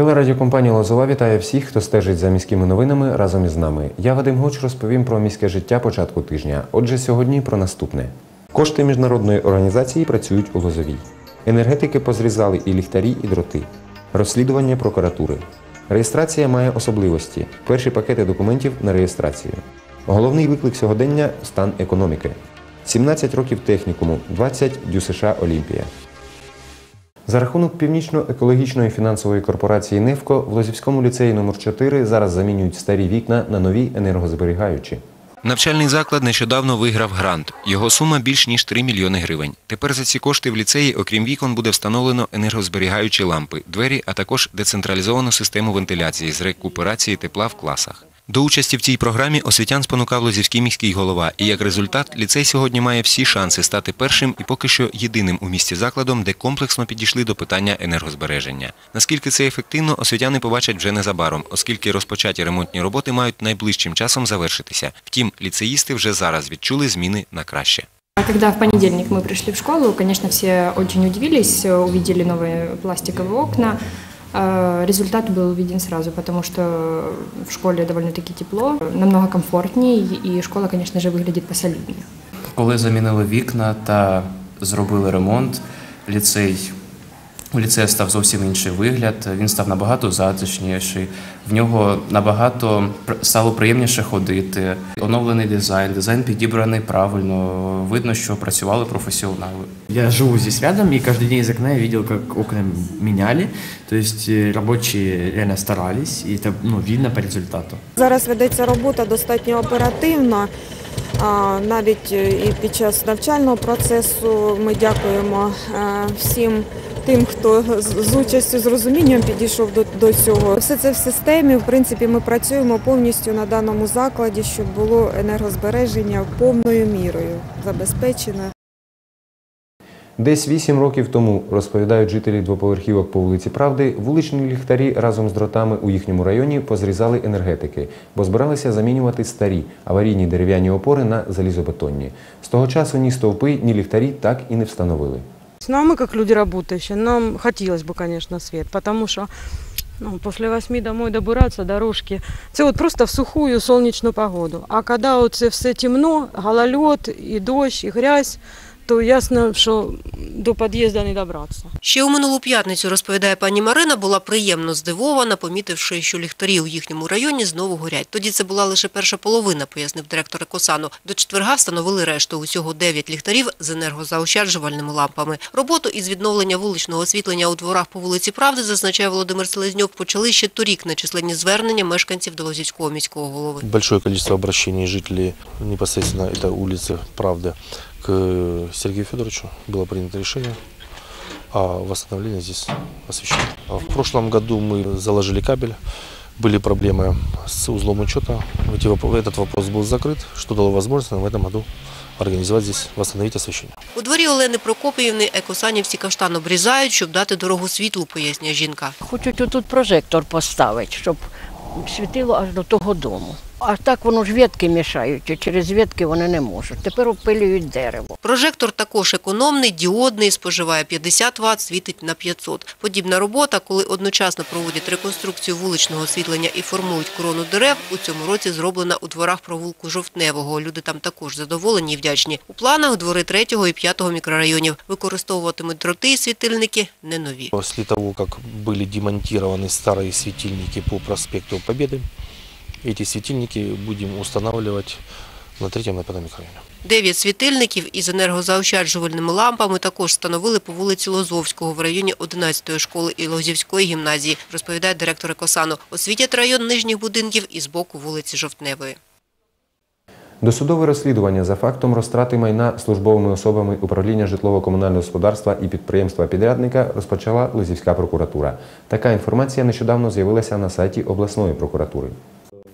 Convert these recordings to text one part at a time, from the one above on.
Телерадіокомпанія Лозова вітає всіх, хто стежить за міськими новинами разом із нами. Я Вадим Гоч розповім про міське життя початку тижня. Отже, сьогодні про наступне. Кошти міжнародної організації працюють у Лозовій. Енергетики позрізали і ліхтарі, і дроти. Розслідування прокуратури. Реєстрація має особливості. Перші пакети документів на реєстрацію. Головний виклик сьогодення стан економіки. 17 років технікуму, 20 дю США Олімпія. За рахунок Північно-екологічної фінансової корпорації «Нефко» в Лозівському ліцеї номер 4 зараз замінюють старі вікна на нові енергозберігаючі. Навчальний заклад нещодавно виграв грант. Його сума більш ніж 3 мільйони гривень. Тепер за ці кошти в ліцеї, окрім вікон, буде встановлено енергозберігаючі лампи, двері, а також децентралізовану систему вентиляції з рекуперації тепла в класах. До участі в цій програмі освітян спонукав Лозівський міський голова, і як результат, ліцей сьогодні має всі шанси стати першим і поки що єдиним у місті закладом, де комплексно підійшли до питання енергозбереження. Наскільки це ефективно, освітяни побачать вже незабаром, оскільки розпочаті ремонтні роботи мають найближчим часом завершитися. Втім, ліцеїсти вже зараз відчули зміни на краще. А Когда в понедельник мы пришли в школу, конечно, все очень удивились, э, увидели новые пластиковые окна. Э, Результат был виден сразу, потому что в школе довольно-таки тепло, намного комфортнее, и школа, конечно же, выглядит посолиднее. Коли замінили вікна та зробили ремонт, ліцей у ліцею став зовсім інший вигляд. Він став набагато затишніший. В нього набагато пр- стало приємніше ходити. Оновлений дизайн, дизайн підібраний правильно. Видно, що працювали професіонали. Я живу здесь рядом, и каждый день из окна я видел, как окна меняли. То есть э, рабочие реально старались, и это ну, видно по результату. Зараз ведеться робота достатньо оперативно. А, Навіть е, і під час навчального процесу ми дякуємо е, всім тим, хто з участю, з розумінням підійшов до, до цього. Все це в системі. В принципі, ми працюємо повністю на даному закладі, щоб було енергозбереження повною мірою забезпечено. Десь 8 років тому, розповідають жителі двоповерхівок по вулиці Правди, вуличні ліхтарі разом з дротами у їхньому районі позрізали енергетики, бо збиралися замінювати старі аварійні дерев'яні опори на залізобетонні. З того часу ні стовпи, ні ліхтарі так і не встановили. Ну, а мы, как люди работающие, нам хотелось бы, конечно, свет, потому что ну, после восьми домой добиратися, дорожки. Це от просто в сухую сонячну погоду. А коли це все темно, гололед, і дощ, і грязь, то ясно, що до під'їзду не добратися. Ще у минулу п'ятницю, розповідає пані Марина, була приємно здивована, помітивши, що ліхтарі у їхньому районі знову горять. Тоді це була лише перша половина, пояснив директор Екосану. До четверга встановили решту. Усього 9 ліхтарів з енергозаощаджувальними лампами. Роботу із відновлення вуличного освітлення у дворах по вулиці Правди, зазначає Володимир Селезньов, почали ще торік на численні звернення мешканців до Лозівського міського голови. Большое количество обращений жителей непосредственно это улицы Правды к Сергею Федоровичу. Было принято решение о восстановлении здесь освещения. А В прошлом году мы заложили кабель, были проблемы с узлом учета. Эти воп- Этот вопрос был закрыт, что дало возможность нам в этом году организовать здесь, восстановить освещение. У дворі Олени Прокопіївни екосанівці каштан обрізають, щоб дати дорогу світлу, пояснює жінка. Хочуть отут прожектор поставити, щоб світило аж до того дому. А так воно ж ветки мішають, і через ветки вони не можуть. Тепер опилюють дерево. Прожектор також економний, діодний, споживає 50 Вт, світить на 500. Подібна робота, коли одночасно проводять реконструкцію вуличного освітлення і формують корону дерев, у цьому році зроблена у дворах провулку Жовтневого. Люди там також задоволені і вдячні. У планах двори 3 і 5 мікрорайонів. Використовуватимуть дроти і світильники не нові. После того, как были демонтированы старые светильники по проспекту Победы, эти светильники будем устанавливать на третьем и пятом микрорайоне. Дев'ять світильників із енергозаощаджувальними лампами також встановили по вулиці Лозовського в районі 11-ї школи і Лозівської гімназії, розповідає директор Екосану. Освітять район нижніх будинків і з боку вулиці Жовтневої. Досудове розслідування за фактом розтрати майна службовими особами управління житлово-комунального господарства і підприємства-підрядника розпочала Лозівська прокуратура. Така інформація нещодавно з'явилася на сайті обласної прокуратури.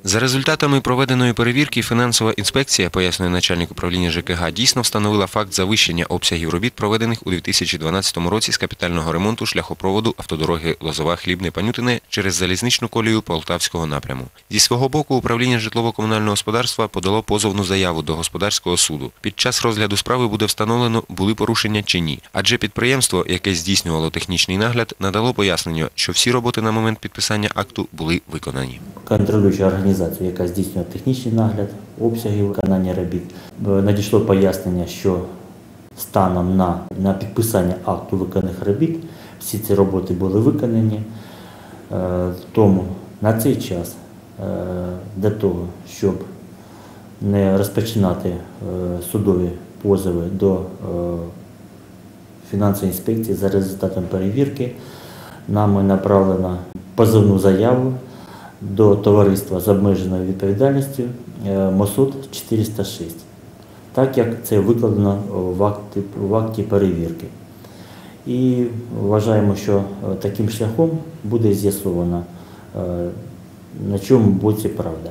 За результатами проведеної перевірки фінансова інспекція, пояснює начальник управління ЖКГ, дійсно встановила факт завищення обсягів робіт, проведених у 2012 році з капітального ремонту шляхопроводу автодороги Лозова Хлібне Панютине через залізничну колію Полтавського напряму. Зі свого боку управління житлово-комунального господарства подало позовну заяву до господарського суду. Під час розгляду справи буде встановлено, були порушення чи ні. Адже підприємство, яке здійснювало технічний нагляд, надало пояснення, що всі роботи на момент підписання акту були виконані. контролююча яка здійснює технічний нагляд, обсяги виконання робіт. Е, Надійшло пояснення, що станом на, на підписання акту виконаних робіт всі ці роботи були виконані. Е, Тому на цей час е, для того, щоб не розпочинати судові позови до фінансової інспекції за результатом перевірки, нами направлено позовну заяву до товариства з обмеженою відповідальністю е, МОСУД 406, так як це викладено в акті, в акті перевірки. І вважаємо, що е, таким шляхом буде з'ясовано, е, на чому боці правда.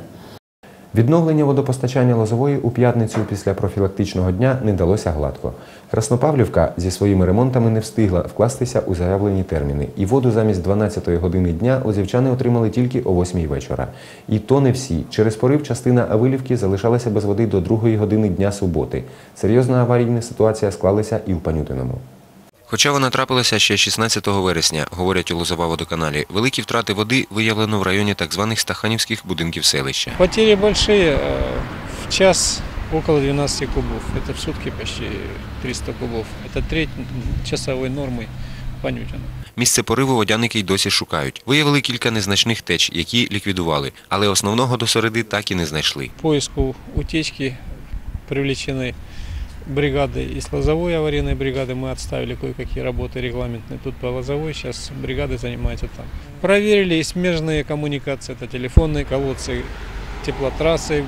Відновлення водопостачання Лозової у п'ятницю після профілактичного дня не далося гладко. Краснопавлівка зі своїми ремонтами не встигла вкластися у заявлені терміни, і воду замість 12-ї години дня лозівчани отримали тільки о 8-й вечора. І то не всі. Через порив частина Авилівки залишалася без води до 2-ї години дня суботи. Серйозна аварійна ситуація склалася і в Панютиному. Хоча вона трапилася ще 16 вересня, говорять у Лозова водоканалі, великі втрати води виявлено в районі так званих стаханівських будинків селища. Потери большие. э, В час около 12 кубов. Это в сутки почти 300 кубов. Это треть часовой нормы Панютина. Місце пориву водяники й досі шукають. Виявили кілька незначних теч, які ліквідували, але основного до середи так і не знайшли. Поиску утечки привлечены бригады из лозовой аварийной бригады. Мы отставили кое-какие работы регламентные тут по лозовой. Сейчас бригады занимаются там. Проверили и смежные коммуникации. Это телефонные колодцы, теплотрассы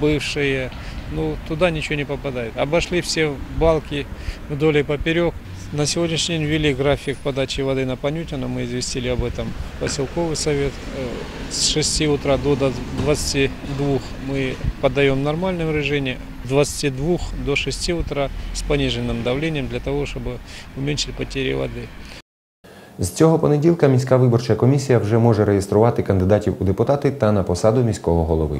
бывшие. Ну, туда ничего не попадает. Обошли все балки вдоль и поперек. На сегодняшний день ввели график подачи воды на Панютина. Мы известили об этом поселковый совет. Э, С 6 утра до 22 мы подаем в нормальном режиме. С 22 до 6 утра с пониженным давлением для того, чтобы уменьшить потери воды. З цього понеділка міська виборча комісія вже може реєструвати кандидатів у депутати та на посаду міського голови.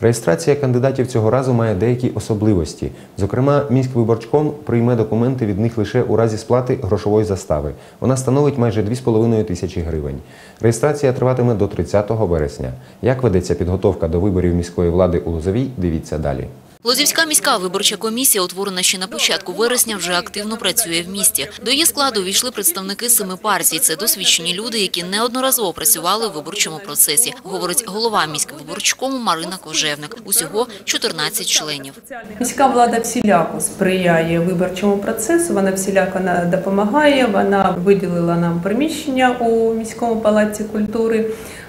Реєстрація кандидатів цього разу має деякі особливості. Зокрема, міськвиборчком прийме документи від них лише у разі сплати грошової застави. Вона становить майже 2,5 тисячі гривень. Реєстрація триватиме до 30 вересня. Як ведеться підготовка до виборів міської влади у Лозовій, дивіться далі. Лозівська міська виборча комісія, утворена ще на початку вересня, вже активно працює в місті. До її складу увійшли представники семи партій. Це досвідчені люди, які неодноразово працювали в виборчому процесі, говорить голова міськвиборчкому Марина Кожевник. Усього 14 членів. Міська влада всіляко сприяє виборчому процесу, вона всіляко допомагає, вона виділила нам приміщення у міському палаці культури,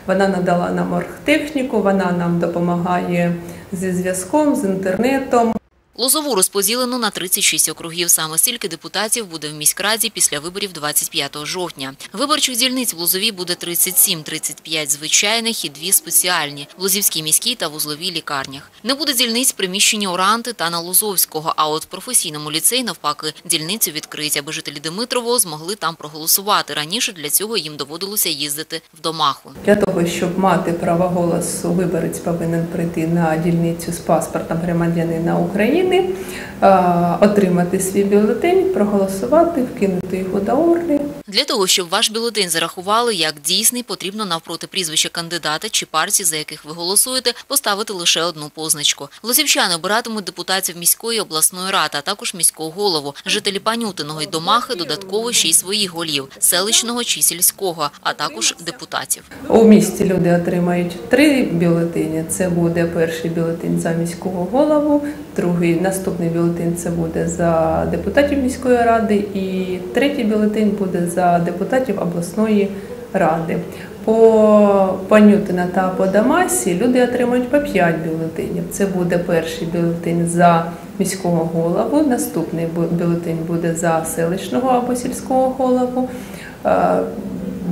вона надала нам оргтехніку, вона нам допомагає зі зв'язком, з інтернетом. Лозову розподілено на 36 округів. Саме стільки депутатів буде в міськраді після виборів 25 жовтня. Виборчих дільниць в Лозовій буде 37, 35 звичайних і дві спеціальні – в Лозівській міській та вузловій лікарнях. Не буде дільниць в приміщенні Оранти та на Лозовського, а от в професійному ліцеї навпаки дільницю відкриють, аби жителі Димитрового змогли там проголосувати. Раніше для цього їм доводилося їздити в Домаху. Для того, щоб мати право голосу, виборець повинен прийти на дільницю з паспортом громадянина України, е, отримати свій бюлетень, проголосувати, вкинути його до урни. Для того, щоб ваш бюлетень зарахували як дійсний, потрібно навпроти прізвища кандидата чи партії, за яких ви голосуєте, поставити лише одну позначку. Лозівчани обиратимуть депутатів міської обласної ради, а також міського голову. Жителі Панютиного й Домахи додатково ще й своїх голів – селищного чи сільського, а також депутатів. У місті люди отримають три бюлетені. Це буде перший бюлетень за міського голову, другий наступний бюлетень це буде за депутатів міської ради, і третій бюлетень буде за депутатів обласної ради. По Панютина та по Дамасі люди отримують по 5 бюлетенів. Це буде перший бюлетень за міського голову, наступний бюлетень буде за селищного або сільського голову. Е,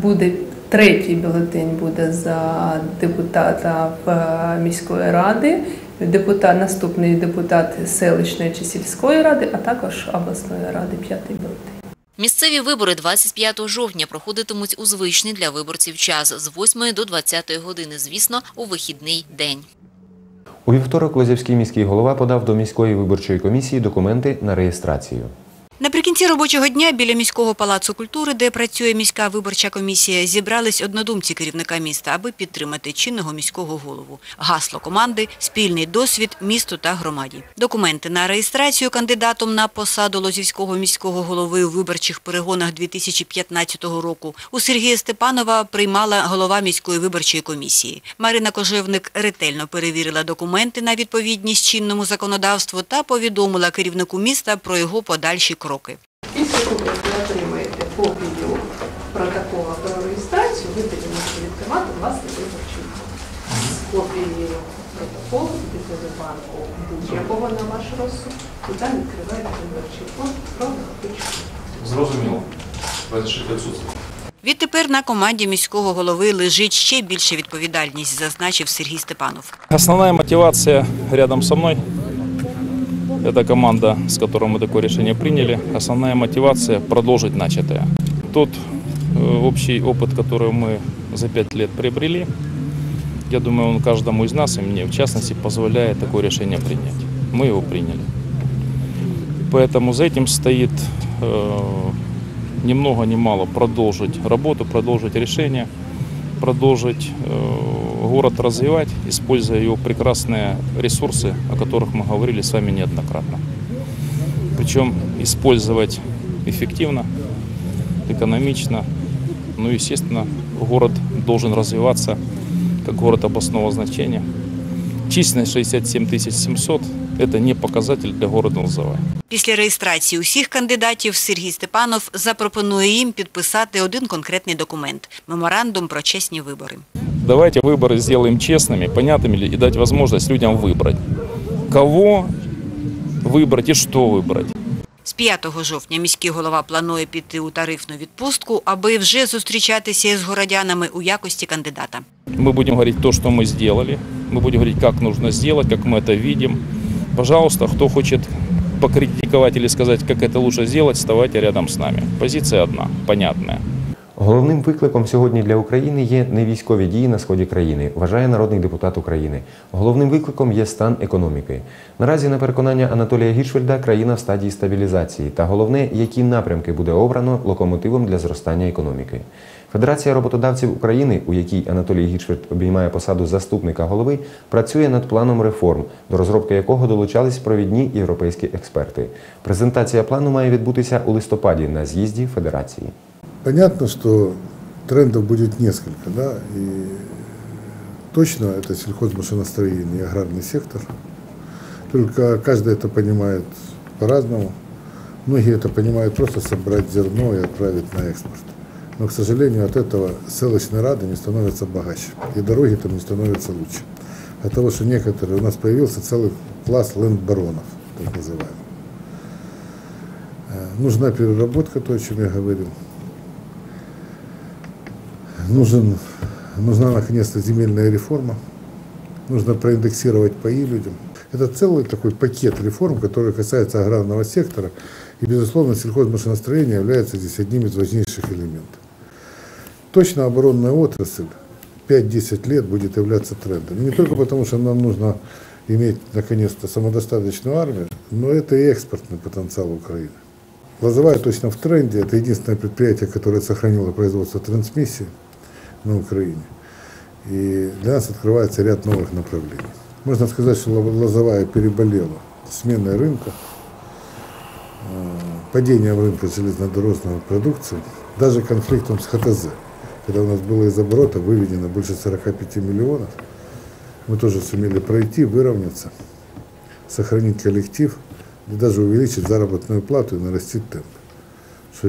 Буде Третій бюлетень буде за депутата в міської ради, депутат, наступний депутат селищної чи сільської ради, а також обласної ради п'ятий бюлетень. Місцеві вибори 25 жовтня проходитимуть у звичний для виборців час з 8 до 20 години, звісно, у вихідний день. У вівторок Лозівський міський голова подав до міської виборчої комісії документи на реєстрацію. Наприкінці робочого дня біля міського палацу культури, де працює міська виборча комісія, зібрались однодумці керівника міста, аби підтримати чинного міського голову. Гасло команди спільний досвід місту та громаді. Документи на реєстрацію кандидатом на посаду Лозівського міського голови у виборчих перегонах 2015 року у Сергія Степанова приймала голова міської виборчої комісії. Марина Кожевник ретельно перевірила документи на відповідність чинному законодавству та повідомила керівнику міста про його подальші кроки. Після того, як ви отримаєте копію протоколу про реєстрацію, ви тоді можете відкривати власний виборчий. З копією протоколу підете до банку будь-якого на ваш розсуд, і там відкриваєте виборчий фонд про накопичення. Зрозуміло. Разрешите відсутствие. Відтепер на команді міського голови лежить ще більша відповідальність, зазначив Сергій Степанов. Основная мотивация рядом со мной. Это команда, с которой мы такое решение приняли. Основная мотивация продолжить начатое. Тот э, общий опыт, который мы за пять лет приобрели, я думаю, он каждому из нас, и мне в частности, позволяет такое решение принять. Мы его приняли. Поэтому за этим стоит э, ни много ни мало продолжить работу, продолжить решение, продолжить э, город развивать, используя его прекрасные ресурсы, о которых мы говорили с вами неоднократно. Причем использовать эффективно, экономично. Ну, естественно, город должен развиваться как город областного значения. Численность 67 700 – это не показатель для города Лозова. Після реєстрації усіх кандидатів Сергій Степанов запропонує їм підписати один конкретний документ – меморандум про чесні вибори. Давайте выборы сделаем честными, понятными и дать возможность людям выбрать. Кого выбрать и что выбрать. З 5 жовтня міський голова планує піти у тарифну відпустку, аби вже зустрічатися з городянами у якості кандидата. Мы будем говорить то, что мы сделали. Мы будем говорить, как нужно сделать, как мы это видим. Пожалуйста, кто хочет покритиковать или сказать, как это лучше сделать, вставайте рядом с нами. Позиция одна, понятная. Головним викликом сьогодні для України є не військові дії на сході країни, вважає народний депутат України. Головним викликом є стан економіки. Наразі, на переконання Анатолія Гіршфельда, країна в стадії стабілізації. Та головне, які напрямки буде обрано локомотивом для зростання економіки. Федерація роботодавців України, у якій Анатолій Гіршфельд обіймає посаду заступника голови, працює над планом реформ, до розробки якого долучались провідні європейські експерти. Презентація плану має відбутися у листопаді на з'їзді Федерації. Понятно, что трендов будет несколько, да, и точно это сельхозмашиностроение и аграрный сектор. Только каждый это понимает по-разному. Многие это понимают просто собрать зерно и отправить на экспорт. Но, к сожалению, от этого селочные рады не становятся богаче, и дороги там не становятся лучше. От того, что некоторые, у нас появился целый класс лендбаронов, так называемых. Э, Нужна переработка, то, о чем я говорил. Нужен, нужна наконец-то земельная реформа. Нужно проиндексировать паи людям. Это целый такой пакет реформ, который касается аграрного сектора. И, безусловно, сельхозмашиностроение является здесь одним из важнейших элементов. Точно оборонная отрасль 5-10 лет будет являться трендом. Не только потому, что нам нужно иметь, наконец-то, самодостаточную армию, но это и экспортный потенциал Украины. Лозовая точно в тренде. Это единственное предприятие, которое сохранило производство трансмиссии на Украине. И для нас открывается ряд новых направлений. Можно сказать, что Лозовая переболела сменой рынка, э, падением рынка железнодорожной продукции, даже конфликтом с ХТЗ. Когда у нас было из оборота выведено больше 45 миллионов, мы тоже сумели пройти, выровняться, сохранить коллектив и даже увеличить заработную плату и нарастить темп. Что,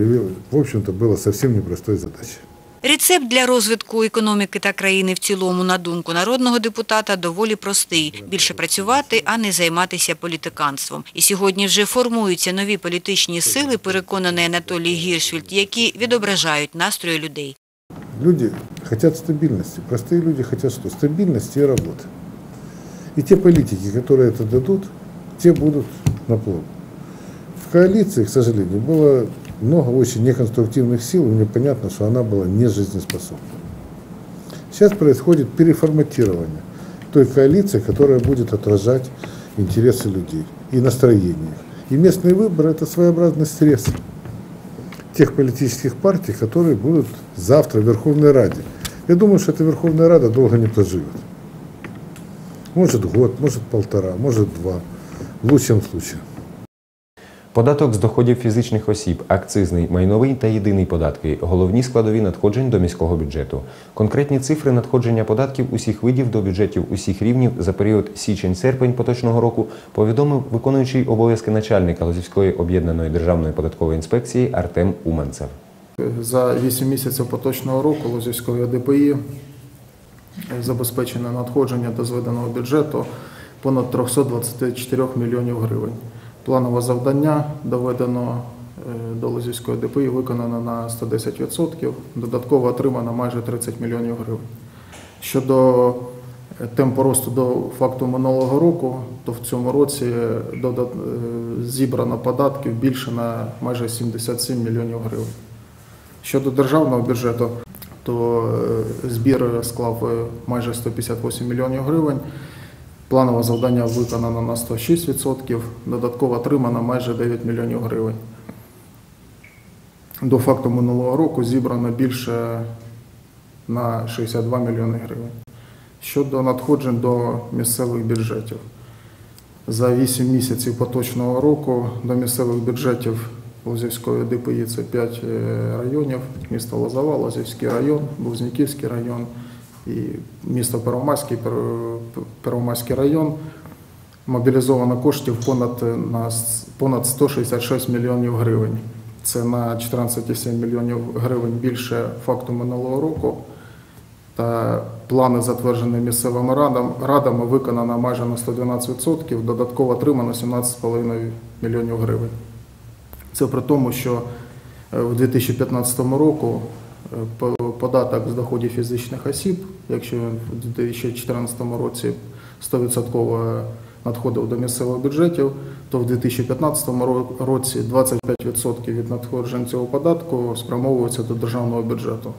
в общем-то, было совсем непростой задачей. Рецепт для розвитку економіки та країни в цілому, на думку народного депутата, доволі простий – більше працювати, а не займатися політиканством. І сьогодні вже формуються нові політичні сили, переконаний Анатолій Гіршфільд, які відображають настрої людей. Люди хотят стабильности. Простые люди хотят что? Стабильности и работы. И те политики, которые это дадут, те будут на плаву. В коалиции, к сожалению, было много очень неконструктивных сил, и мне понятно, что она была не жизнеспособна. Сейчас происходит переформатирование той коалиции, которая будет отражать интересы людей и настроения. И местные выборы – это своеобразный срез тех политических партий, которые будут завтра в Верховной Раде. Я думаю, что эта Верховная Рада долго не проживет. Может год, может полтора, может два, в лучшем случае. Податок з доходів фізичних осіб, акцизний, майновий та єдиний податки головні складові надходжень до міського бюджету. Конкретні цифри надходження податків усіх видів до бюджетів усіх рівнів за період січень-серпень поточного року повідомив виконуючий обов'язки начальника Лозівської об'єднаної державної податкової інспекції Артем Уманцев. За 8 місяців поточного року Лозівської ОДПІ забезпечено надходження до зведеного бюджету понад 324 мільйонів гривень. Планове завдання доведено е, до Лозівської ДПІ виконано на 110%, додатково отримано майже 30 мільйонів гривень. Щодо е, темпу росту до факту минулого року, то в цьому році е, зібрано податків більше на майже 77 мільйонів гривень. Щодо державного бюджету, то збір склав майже 158 мільйонів гривень. Планове завдання виконано на 106%, додатково отримано майже 9 мільйонів гривень. До факту минулого року зібрано більше на 62 мільйони гривень. Щодо надходжень до місцевих бюджетів. За 8 місяців поточного року до місцевих бюджетів Лозівської ДПІ це 5 районів, місто Лозова, Лозівський район, Близнюківський район і місто Первомайський, Первомайський район. Мобілізовано коштів понад, е, на понад 166 мільйонів гривень. Це на 14,7 мільйонів гривень більше факту минулого року. Та плани, затверджені місцевими радам- радами, виконано майже на 112%, додатково отримано 17,5 мільйонів гривень. Це при тому, що е, в 2015 року е, по- податок з доходів фізичних осіб, якщо в 2014 році 100% надходив до місцевих бюджетів, то в 2015 ро- році 25% від надходжень цього податку спрямовуються до державного бюджету.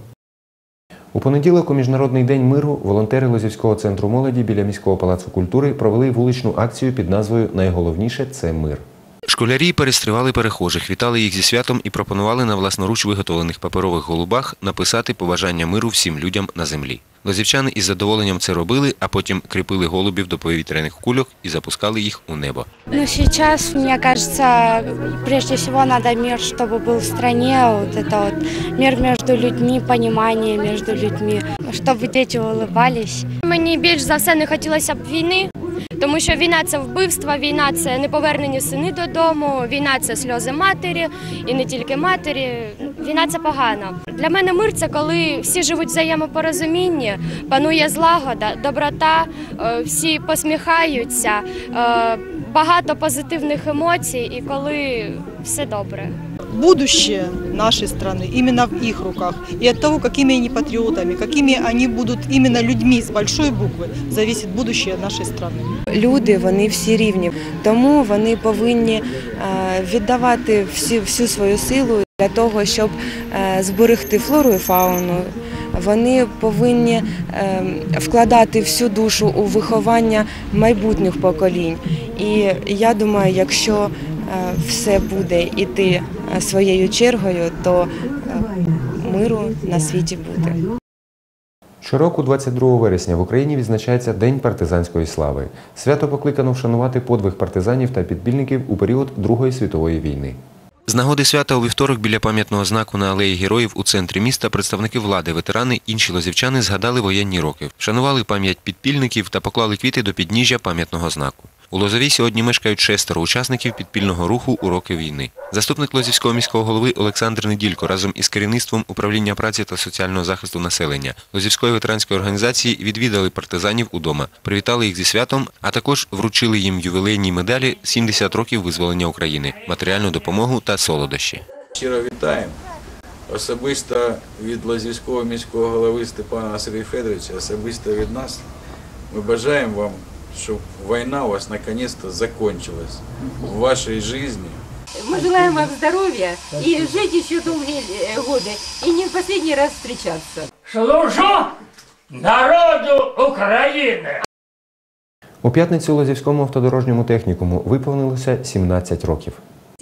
У понеділок у Міжнародний день миру волонтери Лозівського центру молоді біля міського палацу культури провели вуличну акцію під назвою Найголовніше це мир. Школярі перестрівали перехожих, вітали їх зі святом і пропонували на власноруч виготовлених паперових голубах написати побажання миру всім людям на землі. Лозівчани із задоволенням це робили, а потім кріпили голубів до повітряних кульок і запускали їх у небо. Ну, сейчас, мне кажется, прежде всего надо мир, чтобы был в стране, вот это вот мир между людьми, понимание между людьми, чтобы дети улыбались. Мені більш за все не хотілося б війни, тому що війна це вбивство, війна це неповернені сини додому, війна це сльози матері і не тільки матері. Війна це погано. Для мене мир це коли всі живуть в взаємопорозумінні, панує злагода, доброта, е, всі посміхаються, е, багато позитивних емоцій, і коли все добре будущее нашей страны именно в их руках. И от того, какими они патриотами, какими они будут именно людьми с большой буквы, зависит будущее нашей страны. Люди вони всі рівні, тому вони повинні е, віддавати всі, всю свою силу для того, щоб е, зберегти флору і фауну. Вони повинні е, вкладати всю душу у виховання майбутніх поколінь. І я думаю, якщо е, все буде йти е, своєю чергою, то е, миру на світі буде. Щороку, 22 вересня, в Україні відзначається День партизанської слави. Свято покликано вшанувати подвиг партизанів та підпільників у період Другої світової війни. З нагоди свята у вівторок біля пам'ятного знаку на алеї героїв у центрі міста представники влади, ветерани, інші лозівчани згадали воєнні роки, вшанували пам'ять підпільників та поклали квіти до підніжжя пам'ятного знаку. У Лозовій сьогодні мешкають шестеро учасників підпільного руху у роки війни. Заступник Лозівського міського голови Олександр Неділько разом із керівництвом управління праці та соціального захисту населення Лозівської ветеранської організації відвідали партизанів удома, привітали їх зі святом, а також вручили їм ювілейні медалі «70 років визволення України, матеріальну допомогу та солодощі. Щиро вітаємо. особисто від Лазівського міського голови Степана Сергія Федоровича, особисто від нас, ми бажаємо вам, щоб війна у вас наконец-то закончилась в вашей жизни. Мы желаем вам здоровья и жить еще долгие э, годы и не в последний раз встречаться. Служу народу України! У п'ятницю Лозівському автодорожньому технікуму виповнилося 17 років.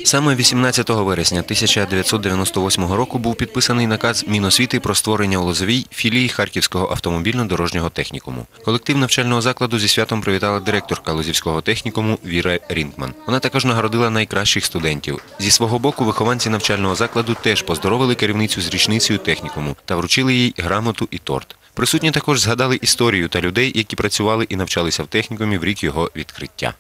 Саме 18 вересня 1998 року був підписаний наказ Міносвіти про створення у Лозовій філії Харківського автомобільно-дорожнього технікуму. Колектив навчального закладу зі святом привітала директорка Лозівського технікуму Віра Рінкман. Вона також нагородила найкращих студентів. Зі свого боку, вихованці навчального закладу теж поздоровили керівницю з річницею технікуму та вручили їй грамоту і торт. Присутні також згадали історію та людей, які працювали і навчалися в технікумі в рік його відкриття.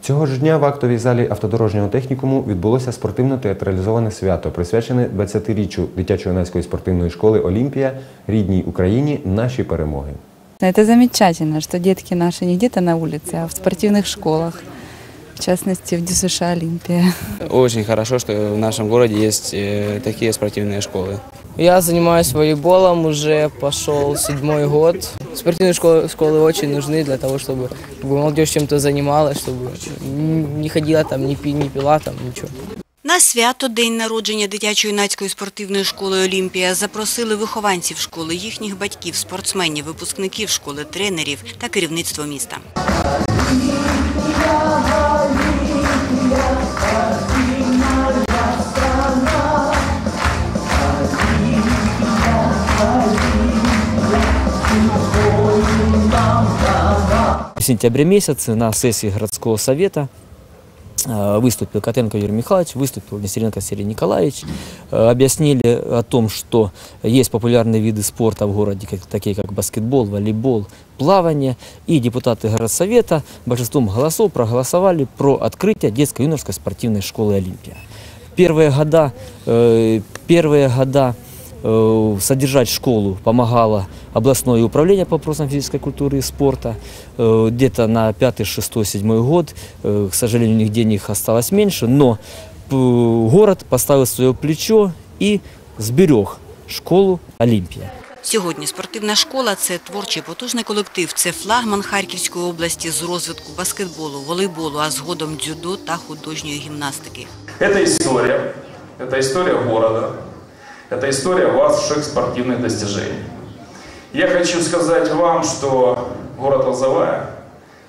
Цього ж дня в актовій залі автодорожнього технікуму відбулося спортивно-театралізоване свято, присвячене 20-річчю дитячо-юнацької спортивної школи Олімпія рідній Україні наші перемоги. Это замечательно, что детки наши не где-то на улице, а в спортивных школах, в частности в ДЮСШ «Олимпия». Очень хорошо, что в нашем городе есть э, такие спортивные школы. Я занимаюсь волейболом уже пошел седьмой год. Спортивные школы, школы очень нужны для того, чтобы как бы, молодежь чем-то занималась, чтобы не ходила там, не, пи, не пила там, ничего. На свято День народження дитячо-юнацької спортивної школи Олімпія запросили вихованців школи, їхніх батьків, спортсменів, випускників школи, тренерів та керівництво міста. Сентябре месяце на сессии городского совета э, выступил Котенко Юрий Михайлович, выступил Нестеренко Сергей Николаевич. Э, Объяснили о том, что есть популярные виды спорта в городе, такие как баскетбол, волейбол, плавание. И депутаты городсовета большинством голосов проголосовали про открытие детско-юношеской спортивной школы «Олимпия». Первые года, э, первые года содержать школу помогало областное управление по вопросам физической культуры и спорта. Э, Где-то на 5, 6, 7 год, э, к сожалению, у них денег осталось меньше, но п- город поставил свое плечо и сберег школу «Олимпия». Сьогодні спортивна школа – це творчий потужний колектив, це флагман Харківської області з розвитку баскетболу, волейболу, а згодом дзюдо та художньої гімнастики. Это история, это история города, это история ваших спортивных достижений. Я хочу сказать вам, что город Лозовая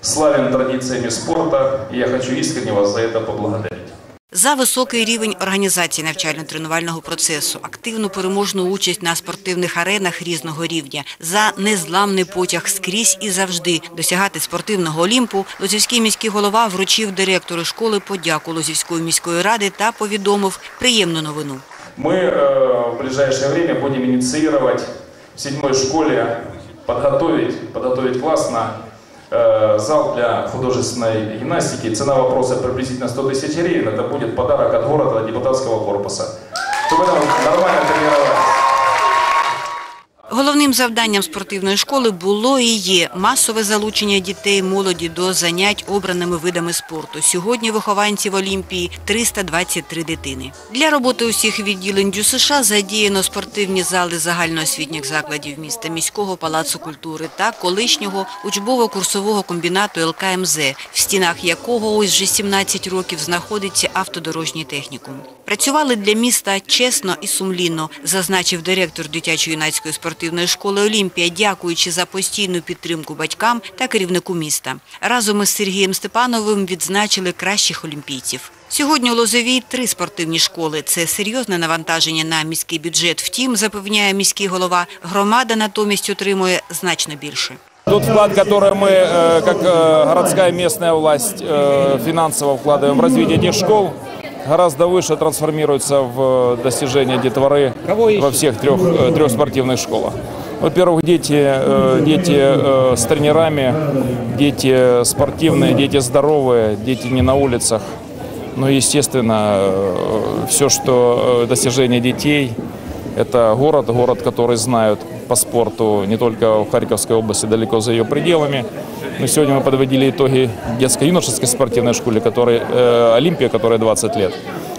славен традициями спорта, и я хочу искренне вас за это поблагодарить. За високий рівень організації навчально-тренувального процесу, активну переможну участь на спортивних аренах різного рівня, за незламний потяг скрізь і завжди досягати спортивного олімпу, Лозівський міський голова вручив директору школи подяку Лозівської міської ради та повідомив приємну новину. Мы э, в ближайшее время будем инициировать в седьмой школе подготовить, подготовить класс на э, зал для художественной гимнастики. Цена вопроса приблизительно 100 тысяч гривен. Это будет подарок от города, депутатского корпуса. Чтобы там нормально тренировать. Головним завданням спортивної школи було і є масове залучення дітей молоді до занять обраними видами спорту. Сьогодні вихованців Олімпії 323 дитини. Для роботи усіх відділень ДЮСШ задіяно спортивні зали загальноосвітніх закладів міста, міського палацу культури та колишнього учбово-курсового комбінату ЛКМЗ, в стінах якого ось вже 17 років знаходиться автодорожній технікум. Працювали для міста чесно і сумлінно, зазначив директор дитячо-юнацької спортивної школи Олімпія, дякуючи за постійну підтримку батькам та керівнику міста. Разом із Сергієм Степановим відзначили кращих олімпійців. Сьогодні у Лозовій три спортивні школи. Це серйозне навантаження на міський бюджет. Втім, запевняє міський голова, громада натомість отримує значно більше. Тот вклад, который мы, э, как э, городская местная власть, э, финансово вкладываем в развитие этих школ, гораздо выше трансформируется в достижение детворы во всех трех, э, трех спортивных школах. Во-первых, дети, э, дети э, с тренерами, дети спортивные, дети здоровые, дети не на улицах. Ну, естественно, все, что э, достижение детей, это город, город, который знают по спорту не только в Харьковской области, далеко за ее пределами. Но сегодня мы подводили итоги детско-юношеской спортивной школы, которой, э, Олимпия, которая 20 лет.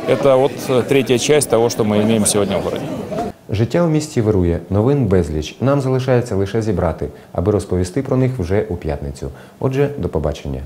Это вот э, третья часть того, что мы имеем сегодня в городе. Життя у місті вирує, новин безліч. Нам залишається лише зібрати, аби розповісти про них вже у п'ятницю. Отже, до побачення.